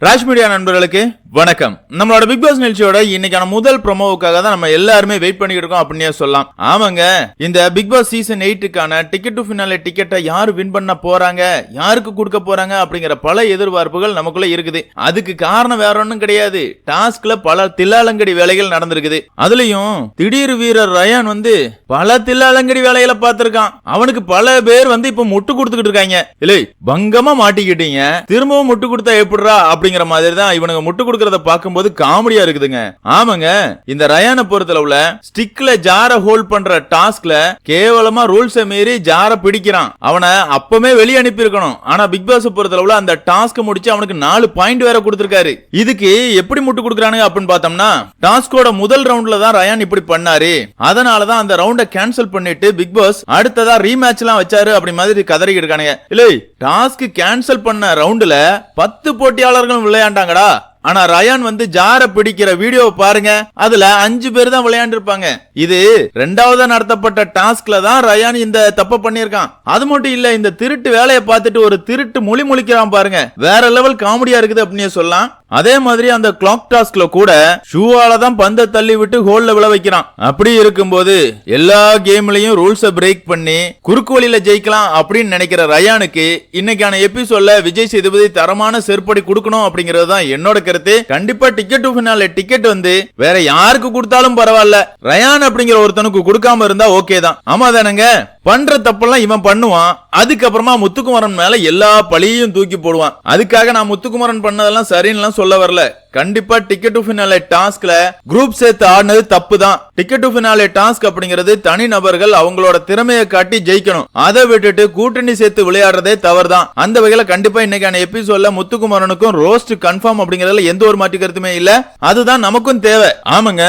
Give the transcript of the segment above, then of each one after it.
Raj media நண்பர்களுக்கு வணக்கம். நம்மளோட பிக் பாஸ் நிகழ்ச்சியோட இன்னைக்கான முதல் ப்ரோமோவுக்காக தான் நம்ம எல்லாருமே வெயிட் பண்ணிட்டு இருக்கோம் அப்படின்னே சொல்லலாம். ஆமாங்க இந்த பிக் பாஸ் சீசன் எயிட்டுக்கான டிக்கெட் டு ஃபினாலே டிக்கெட்டை யார் வின் பண்ண போறாங்க யாருக்கு கொடுக்க போறாங்க அப்படிங்கிற பல எதிர்பார்ப்புகள் நமக்குள்ள இருக்குது. அதுக்கு காரணம் வேற ஒன்றும் கிடையாது. டாஸ்க்ல பல தில்லாலங்கடி வேலைகள் நடந்திருக்குது. அதுலயும் திடீர் வீரர் ரயான் வந்து பல தில்லாலங்கடி வேலைகளை பார்த்திருக்கான். அவனுக்கு பல பேர் வந்து இப்ப முட்டு கொடுத்துக்கிட்டு இருக்காங்க. இல்லை பங்கமா மாட்டிக்கிட்டீங்க. திரும்பவும் முட்டு கொடுத்தா எப்படிரா அப்படிங்கிற மாதிரி தான் இவனுக்கு முட்டு கொடுக்கறத பார்க்கும்போது காமெடியா இருக்குதுங்க. ஆமாங்க இந்த ரயானை பொறுத்தளவுல ஸ்டிக்ல ஜார ஹோல்ட் பண்ற டாஸ்க்ல கேவலமா ரூல்ஸை மீறி ஜார பிடிக்கிறான். அவனை அப்பமே வெளியே அனுப்பி இருக்கணும் ஆனா பிக் பாஸ் பொறுத்தளவுல அந்த டாஸ்க் முடிச்சு அவனுக்கு நாலு பாயிண்ட் வேற கொடுத்திருக்காரு. இதுக்கு எப்படி முட்டு கொடுக்குறானுங்க அப்படின்னு பார்த்தோம்னா டாஸ்கோட முதல் ரவுண்ட்ல தான் ரயான் இப்படி பண்ணாரு. அதனாலதான் அந்த ரவுண்ட கேன்சல் பண்ணிட்டு பிக் பாஸ் அடுத்ததா ரீமேட்ச் எல்லாம் வச்சாரு அப்படி மாதிரி கதறிக்கிட்டு இருக்கானுங்க. இல்லை டாஸ்க் கேன்சல் பண்ண ரவுண்டுல பத்து போட்டியாளர்களும் விளையாண்டாங்கடா. ஆனா ரயான் வந்து ஜார பிடிக்கிற வீடியோவை பாருங்க. அதுல அஞ்சு பேர் தான் விளையாண்டுருப்பாங்க. இது ரெண்டாவதா நடத்தப்பட்ட டாஸ்க்ல தான் ரயான் இந்த தப்ப பண்ணிருக்கான் அது மட்டும் இல்ல இந்த திருட்டு வேலையை பார்த்துட்டு ஒரு திருட்டு மொழி முழிக்கிறான் பாருங்க. வேற லெவல் காமெடியா இருக்குது அப்படின்னு சொல்லலாம். அதே மாதிரி அந்த கிளாக் டாஸ்க்ல கூட ஷூவால தான் பந்தை தள்ளி விட்டு ஹோல்ல விழ வைக்கிறான். அப்படி இருக்கும்போது எல்லா கேம்லயும் ரூல்ஸ பிரேக் பண்ணி குறுக்கு வழியில ஜெயிக்கலாம் அப்படின்னு நினைக்கிற ரயானுக்கு இன்னைக்கான எபிசோட்ல விஜய் சேதுபதி தரமான செருப்படி கொடுக்கணும் அப்படிங்கிறது தான் என்னோட கருத்து. கண்டிப்பா டிக்கெட் டு ஃபினாலே டிக்கெட் வந்து வேற யாருக்கு கொடுத்தாலும் பரவாயில்ல. ரயான் அப்படிங்கிற ஒருத்தனுக்கு கொடுக்காம இருந்தா ஓகே தான். ஆமா தானங்க பண்ற தப்பெல்லாம் இவன் பண்ணுவான். அதுக்கப்புறமா முத்துக்குமரன் மேல எல்லா பழியையும் தூக்கி போடுவான். அதுக்காக நான் முத்துக்குமரன் பண்ணதெல்லாம் சரின்னு சொல்ல வரல. கண்டிப்பா டிக்கெட் டு ஃபினாலே டாஸ்க்ல குரூப் சேர்த்து ஆடினது தப்பு தான் டிக்கெட் டு ஃபினாலே டாஸ்க் அப்படிங்கிறது தனி நபர்கள் அவங்களோட திறமையை காட்டி ஜெயிக்கணும். அதை விட்டுட்டு கூட்டணி சேர்த்து விளையாடுறதே தவறு தான் அந்த வகையில கண்டிப்பா இன்னைக்கான எபிசோட்ல முத்துக்குமரனுக்கும் ரோஸ்ட் கன்ஃபார்ம் அப்படிங்கறதுல எந்த ஒரு மாற்று கருத்துமே இல்ல. அதுதான் நமக்கும் தேவை. ஆமாங்க.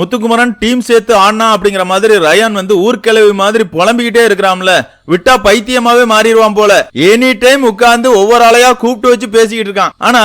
முத்துக்குமரன் டீம் சேர்த்து ஆடினா அப்படிங்கிற மாதிரி ரயான் வந்து ஊர்க்கிழவி மாதிரி புலம்பிக்கிட்டே இருக்கிறாம்ல விட்டா பைத்தியமாவே மாறிடுவான் போல. எனி டைம் உட்கார்ந்து ஒவ்வொரு ஆளையா கூப்பிட்டு வச்சு பேசிக்கிட்டு இருக்கான். ஆனா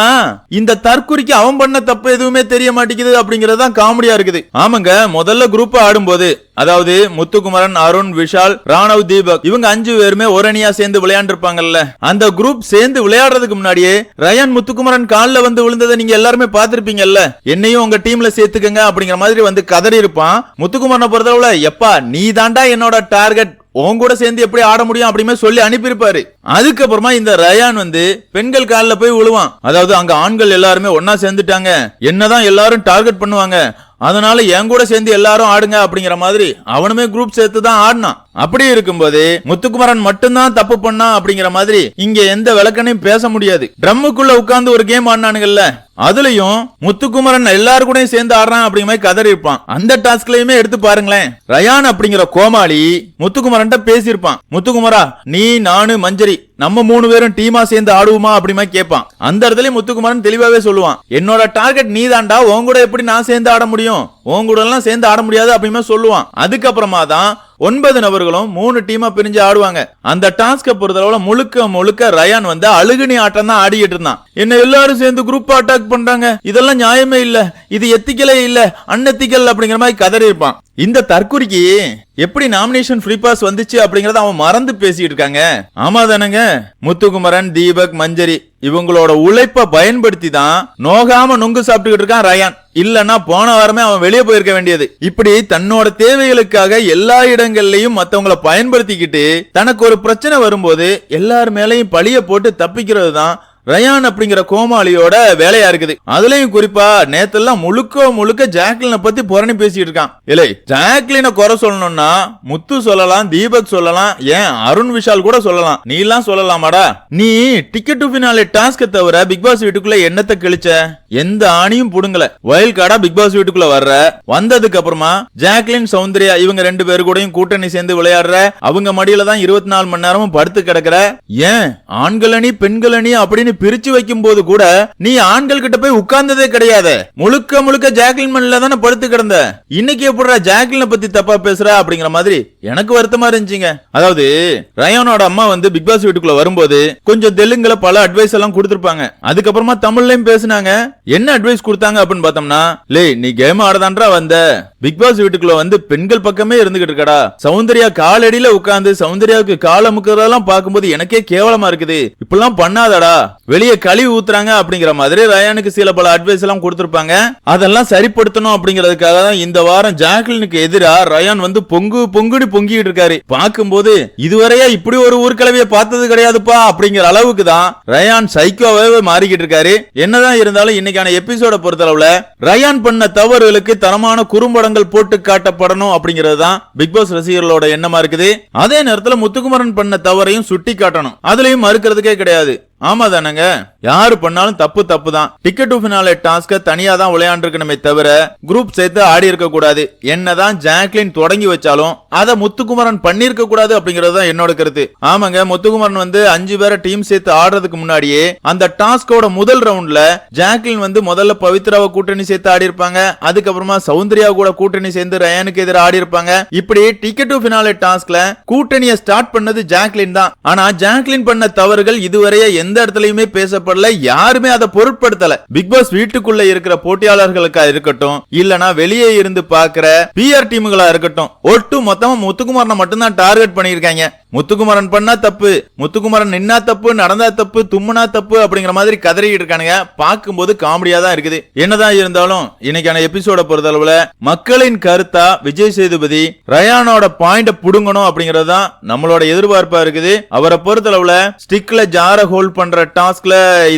இந்த தற்குறிக்கு அவன் பண்ண தப்பு எதுவுமே தெரிய மாட்டேங்குது அப்படிங்கறது தான் காமெடியா இருக்குது. ஆமாங்க முதல்ல குரூப் ஆடும்போது அதாவது முத்துக்குமரன் அருண் விஷால் ராணவ் தீபக் இவங்க அஞ்சு பேருமே ஒரு அணியா சேர்ந்து விளையாண்டு இருப்பாங்கல்ல அந்த குரூப் சேர்ந்து விளையாடுறதுக்கு முன்னாடியே ரயான் முத்துக்குமரன் கால்ல வந்து விழுந்ததை நீங்க எல்லாருமே பார்த்துருப்பீங்கல்ல. என்னையும் உங்க டீம்ல சேர்த்துக்கங்க அப்படிங்கிற மாதிரி வந்து கதறி இருப்பான் முத்துக்குமரனை பொறுத்தளவுல எப்பா நீ தாண்டா என்னோட டார்கெட் உன் கூட சேர்ந்து எப்படி ஆட முடியும் அப்படின்னு சொல்லி அனுப்பியிருப்பாரு. அதுக்கப்புறமா இந்த ரயான் வந்து பெண்கள் காலில் போய் விழுவான் அதாவது அங்க ஆண்கள் எல்லாருமே ஒன்னா சேர்ந்துட்டாங்க. என்னதான் எல்லாரும் டார்கெட் பண்ணுவாங்க. அதனால என் கூட சேர்ந்து எல்லாரும் ஆடுங்க அப்படிங்கிற மாதிரி அவனுமே குரூப் சேர்த்து தான் ஆடினான். அப்படி இருக்கும்போது முத்துக்குமரன் மட்டும்தான் தப்பு பண்ணான் அப்படிங்கிற மாதிரி இங்க எந்த விளக்கனையும் பேச முடியாது. ட்ரம்முக்குள்ள உட்கார்ந்து ஒரு கேம் ஆடினானுங்கல்ல. அதுலயும் முத்துக்குமரன் எல்லாரு கூட சேர்ந்து ஆடுறான் அப்படிங்கிற மாதிரி கதறி இருப்பான் அந்த டாஸ்க்லயுமே எடுத்து பாருங்களேன். ரயான் அப்படிங்கிற கோமாளி முத்துக்குமரன் பேசியிருப்பான். முத்துக்குமரா நீ நானு மஞ்சரி நம்ம மூணு பேரும் டீமா சேர்ந்து ஆடுவோமா? அப்படிமா கேட்பான். அந்த இடத்துல முத்துக்குமரன் தெளிவாவே சொல்லுவான். என்னோட டார்கெட் நீ தாண்டா உன் கூட எப்படி நான் சேர்ந்து ஆட முடியும்? உன் கூட எல்லாம் சேர்ந்து ஆட முடியாது அப்படின்னு சொல்லுவான். அதுக்கப்புறமா தான் ஒன்பது நபர்களும் மூணு டீமா பிரிஞ்சு ஆடுவாங்க. அந்த டாஸ்க பொறுத்தளவுல முழுக்க முழுக்க ரயான் வந்து அழுகுனி ஆட்டம் தான் ஆடிட்டு இருந்தான். என்ன எல்லாரும் சேர்ந்து குரூப் அட்டாக் பண்றாங்க. இதெல்லாம் நியாயமே இல்ல. இது எத்திக்கலே இல்ல. அன்னெத்திக்கல் அப்படிங்கிற மாதிரி கதறி இருப்பான் இந்த தற்குறிக்கு எப்படி நாமினேஷன் ஃப்ரீ பாஸ் வந்துச்சு அப்படிங்கறத அவன் மறந்து பேசிட்டு இருக்காங்க. ஆமா தானங்க? முத்துக்குமரன் தீபக் மஞ்சரி இவங்களோட உழைப்ப பயன்படுத்தி தான் நோகாம நுங்கு சாப்பிட்டுக்கிட்டு இருக்கான் ரயான். இல்லன்னா போன வாரமே அவன் வெளியே போயிருக்க வேண்டியது. இப்படி தன்னோட தேவைகளுக்காக எல்லா இடங்கள்லயும் மத்தவங்கள பயன்படுத்திக்கிட்டு தனக்கு ஒரு பிரச்சனை வரும்போது எல்லார் மேலையும் பழிய போட்டு தப்பிக்கிறது தான் ரயான் அப்படிங்கிற கோமாளியோட வேலையா இருக்குது. அதுலயும் குறிப்பா நேத்தெல்லாம் முழுக்க முழுக்க ஜாக்லினை பத்தி புரணி பேசிட்டு இருக்கான். இல்லை ஜாக்லினை குறை சொல்லணும்னா முத்து சொல்லலாம் தீபக் சொல்லலாம் ஏன் அருண் விஷால் கூட சொல்லலாம். நீ எல்லாம் சொல்லலாமாடா? நீ டிக்கெட் டு பினாலே டாஸ்க தவிர பிக் பாஸ் வீட்டுக்குள்ள என்னத்தை கிழிச்ச? எந்த ஆணியும் புடுங்கல. வயல் கார்டா பிக் பாஸ் வீட்டுக்குள்ள வர்ற? வந்ததுக்கு அப்புறமா ஜாக்லின் சௌந்தர்யா இவங்க ரெண்டு பேரு கூடயும் கூட்டணி சேர்ந்து விளையாடுற? அவங்க மடியில தான் இருபத்தி நாலு மணி நேரமும் படுத்து கிடக்குற? ஏன் ஆண்களணி பெண்களணி அப்படின்னு அப்படின்னு பிரிச்சு வைக்கும் போது கூட நீ ஆண்கள் கிட்ட போய் உட்கார்ந்ததே கிடையாது. முழுக்க முழுக்க ஜாக்லின் மண்ணில தானே படுத்து கிடந்த. இன்னைக்கு எப்படிடா ஜாக்லினை பத்தி தப்பா பேசுற அப்படிங்கிற மாதிரி எனக்கு வருத்தமா இருந்துச்சுங்க. அதாவது ரயானோட அம்மா வந்து பிக் பாஸ் வீட்டுக்குள்ள வரும்போது கொஞ்சம் தெலுங்குல பல அட்வைஸ் எல்லாம் கொடுத்திருப்பாங்க. அதுக்கப்புறமா தமிழ்லயும் பேசினாங்க. என்ன அட்வைஸ் கொடுத்தாங்க அப்படின்னு பார்த்தோம்னா லே நீ கேம் ஆடதான்றா வந்த? பிக் பாஸ் வீட்டுக்குள்ள வந்து பெண்கள் பக்கமே இருந்துகிட்டு இருக்கடா. சௌந்தர்யா காலடியில உட்கார்ந்து சௌந்தர்யாவுக்கு கால முக்கிறதெல்லாம் பார்க்கும்போது எனக்கே கேவலமா இருக்குது. இப்படிலாம் பண்ணாதடா. வெளியே கழிவு ஊத்துறாங்க அப்படிங்கிற மாதிரி ரயானுக்கு சில பல அட்வைஸ் எல்லாம் கொடுத்திருப்பாங்க. அதெல்லாம் சரிப்படுத்தணும் அப்படிங்கிறதுக்காக தான் இந்த வாரம் ஜாக்லினுக்கு எதிராக ரயான் வந்து பொங்கு பொங்குடி பொங்கிட்டு இருக்காரு. பார்க்கும்போது இதுவரையா இப்படி ஒரு ஊர்கிழவிய பார்த்தது கிடையாதுப்பா அப்படிங்கிற அளவுக்கு தான் ரயான் சைக்கோவே மாறிக்கிட்டு இருக்காரு. என்னதான் இருந்தாலும் இன்னைக்கான எபிசோட பொறுத்தளவுல ரயான் பண்ண தவறுகளுக்கு தரமான குறும்படங்கள் போட்டு காட்டப்படணும் அப்படிங்கிறது தான் பிக் பாஸ் ரசிகர்களோட எண்ணமா இருக்குது. அதே நேரத்தில் முத்துக்குமரன் பண்ண தவறையும் சுட்டி காட்டணும் அதுலயும் மறுக்கிறதுக்கே கிடையாது. ஆமா தானங்க யாரு பண்ணாலும் தப்பு தப்பு தான் டிக்கெட் டு ஃபினாலே டாஸ்க தனியா தான் விளையாண்டுருக்கணுமே தவிர குரூப் சேர்த்து ஆடி இருக்க கூடாது. என்னதான் ஜாக்லின் தொடங்கி வச்சாலும் அத முத்துக்குமரன் பண்ணிருக்க கூடாது அப்படிங்கறது தான் என்னோட கருத்து. ஆமாங்க முத்துக்குமரன் வந்து அஞ்சு பேரை டீம் சேர்த்து ஆடுறதுக்கு முன்னாடியே அந்த டாஸ்கோட முதல் ரவுண்ட்ல ஜாக்லின் வந்து முதல்ல பவித்ராவை கூட்டணி சேர்த்து ஆடி இருப்பாங்க. அதுக்கப்புறமா சௌந்தர்யா கூட கூட்டணி சேர்ந்து ரயானுக்கு எதிராக ஆடி இருப்பாங்க. இப்படி டிக்கெட் டு ஃபினாலே டாஸ்க்ல கூட்டணியை ஸ்டார்ட் பண்ணது ஜாக்லின் தான். ஆனா ஜாக்லின் பண்ண தவறுகள் இதுவரையே எந்த எந்த இடத்துலயுமே பேசப்படல யாருமே அதை பொருட்படுத்தல. பிக் பாஸ் வீட்டுக்குள்ள இருக்கிற போட்டியாளர்களுக்கா இருக்கட்டும் இல்லனா வெளியே இருந்து பாக்குற பிஆர் டீமுகளா இருக்கட்டும் ஒட்டு மொத்தமா முத்துக்குமாரனை மட்டும்தான் டார்கெட் பண்ணிருக்காங்க முத்துக்குமரன் பண்ணா தப்பு முத்துக்குமரன் நின்னா தப்பு நடந்தா தப்பு தும்முனா தப்பு அப்படிங்கிற மாதிரி கதறிட்டு இருக்கானுங்க. பார்க்கும்போது காமெடியா தான் இருக்குது. என்னதான் இருந்தாலும் இன்னைக்கான எபிசோட பொறுத்தளவுல மக்களின் கருத்தா விஜய் சேதுபதி ரயானோட பாயிண்ட புடுங்கணும் அப்படிங்கறது தான் நம்மளோட எதிர்பார்ப்பா இருக்குது. அவரை பொறுத்தளவுல ஸ்டிக்ல ஜார ஹோல்ட் பண்ற டாஸ்க்ல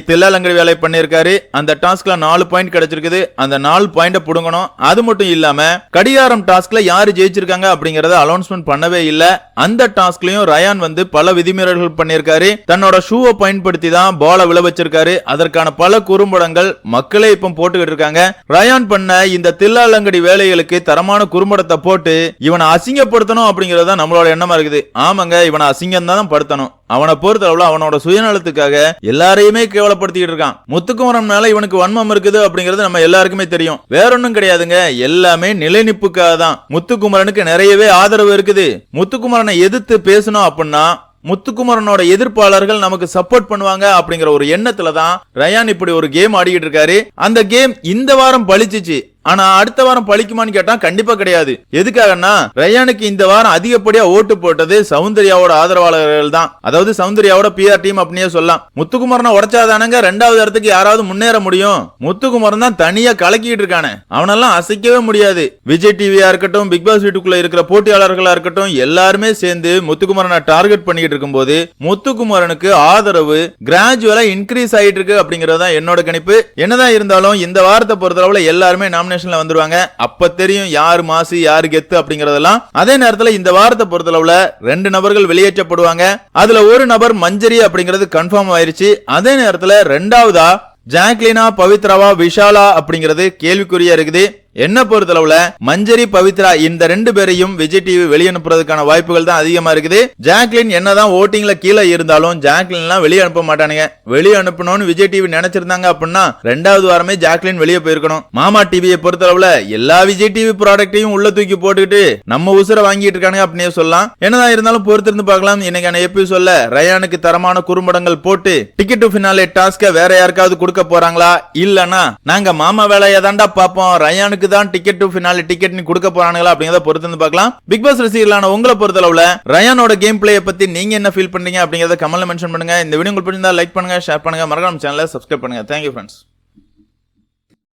தில்லாலங்கடி வேலை பண்ணிருக்காரு அந்த டாஸ்க்ல நாலு பாயிண்ட் கிடைச்சிருக்குது. அந்த நாலு பாயிண்ட புடுங்கணும். அது மட்டும் இல்லாம கடிகாரம் டாஸ்க்ல யாரு ஜெயிச்சிருக்காங்க அப்படிங்கறத அனௌன்ஸ்மெண்ட் பண்ணவே இல்லை. அந்த டாஸ்க்லயும் ரயான் வந்து பல விதிமீறல்கள் பண்ணியிருக்காரு. தன்னோட ஷூவை பயன்படுத்தி தான் பால விழ வச்சிருக்காரு. அதற்கான பல குறும்படங்கள் மக்களே இப்ப போட்டுக்கிட்டு இருக்காங்க. ரயான் பண்ண இந்த தில்லாலங்கடி வேலைகளுக்கு தரமான குறும்படத்தை போட்டு இவனை அசிங்கப்படுத்தணும் அப்படிங்கறத தான் நம்மளோட எண்ணமா இருக்குது. ஆமாங்க இவனை அசிங்கம் தான் படுத்தணும். அவனை பொறுத்தளவுல அவனோட சுயநலத்துக்காக எல்லாரையுமே கேவலப்படுத்திட்டு இருக்கான். முத்துக்குமரன் மேல இவனுக்கு வன்மம் இருக்குது அப்படிங்கிறது நம்ம எல்லாருக்குமே தெரியும். வேற ஒண்ணும் கிடையாதுங்க. எல்லாமே நிலைநிப்புக்காக தான். முத்துக்குமரனுக்கு நிறையவே ஆதரவு இருக்குது. முத்துக்குமரனை எதிர்த்து பேசணும் அப்படின்னா முத்துக்குமரனோட எதிர்ப்பாளர்கள் நமக்கு சப்போர்ட் பண்ணுவாங்க அப்படிங்கிற ஒரு எண்ணத்துல தான் ரயான் இப்படி ஒரு கேம் ஆடிக்கிட்டு இருக்காரு. அந்த கேம் இந்த வாரம் பழிச்சிச்சு. ஆனா அடுத்த வாரம் பழிக்குமான்னு கேட்டா கண்டிப்பா கிடையாது. எதுக்காகன்னா ரயானுக்கு இந்த வாரம் அதிகப்படியா ஓட்டு போட்டது சௌந்தர்யாவோட ஆதரவாளர்கள் தான். அதாவது சௌந்தர்யாவோட பிஆர் டீம் அப்படின்னே சொல்லலாம். முத்துக்குமரனை உடைச்சாதானங்க ரெண்டாவது இடத்துக்கு யாராவது முன்னேற முடியும். முத்துக்குமரன் தான் தனியா கலக்கிட்டு இருக்கானே. அவனெல்லாம் அசைக்கவே முடியாது. விஜய் டிவியா இருக்கட்டும் பிக் பாஸ் வீட்டுக்குள்ள இருக்கிற போட்டியாளர்களா இருக்கட்டும் எல்லாருமே சேர்ந்து முத்துக்குமரனை டார்கெட் பண்ணிட்டு இருக்கும்போது முத்துக்குமரனுக்கு ஆதரவு கிராஜுவலா இன்க்ரீஸ் ஆயிட்டு இருக்கு அப்படிங்கறது தான் என்னோட கணிப்பு. என்னதான் இருந்தாலும் இந்த வாரத்தை பொறுத்தளவுல எல்லாருமே காம்பினேஷன்ல வந்துருவாங்க. அப்ப தெரியும் யார் மாசு யார் கெத்து அப்படிங்கறதெல்லாம். அதே நேரத்துல இந்த வாரத்தை பொறுத்தளவுல ரெண்டு நபர்கள் வெளியேற்றப்படுவாங்க. அதுல ஒரு நபர் மஞ்சரி அப்படிங்கிறது கன்ஃபார்ம் ஆயிருச்சு. அதே நேரத்துல ரெண்டாவதா ஜாக்லினா பவித்ராவா விஷாலா அப்படிங்கிறது கேள்விக்குறியா இருக்குது. என்ன பொறுத்தளவுல மஞ்சரி பவித்ரா இந்த ரெண்டு பேரையும் விஜய் டிவி வெளியனுப்புறதுக்கான வாய்ப்புகள் தான் அதிகமா இருக்குது. ஜாக்லின் என்னதான் ஓட்டிங்ல கீழே இருந்தாலும் ஜாக்லின் எல்லாம் வெளியே அனுப்ப மாட்டானுங்க. வெளியே அனுப்பணும்னு விஜய் டிவி நினைச்சிருந்தாங்க அப்படின்னா ரெண்டாவது வாரமே ஜாக்லின் வெளியே போயிருக்கணும். மாமா டிவியை பொறுத்தளவுல எல்லா விஜய் டிவி ப்ராடக்டையும் உள்ள தூக்கி போட்டுக்கிட்டு நம்ம உசுர வாங்கிட்டு இருக்கானுங்க அப்படின்னே சொல்லலாம். என்னதான் இருந்தாலும் பொறுத்திருந்து பார்க்கலாம் இன்னைக்கான எபிசோட்ல ரயானுக்கு தரமான குறும்படங்கள் போட்டு டிக்கெட் டு ஃபினாலே டாஸ்க வேற யாருக்காவது கொடுக்க போறாங்களா? இல்லனா நாங்க மாமா வேலையை தாண்டா பார்ப்போம். ரயானுக்கு தான் டிக்கெட் டு ஃபினாலே டிக்கெட் நீ கொடுக்க போறாங்களா அப்படிங்கறத பொறுத்து வந்து பார்க்கலாம். பிக் பாஸ் ரசிகர்களான உங்களை பொறுத்தளவுல ரயானோட கேம் பிளேயை பத்தி நீங்க என்ன ஃபீல் பண்றீங்க அப்படிங்கறத கமெண்ட்ல மென்ஷன் பண்ணுங்க. இந்த வீடியோ உங்களுக்கு பிடிச்சிருந்தா லைக் பண்ணுங்க ஷேர் பண்ணுங்க. மறக்காம சேனலை சப்ஸ்கிரைப் பண்ணுங்க. Thank you friends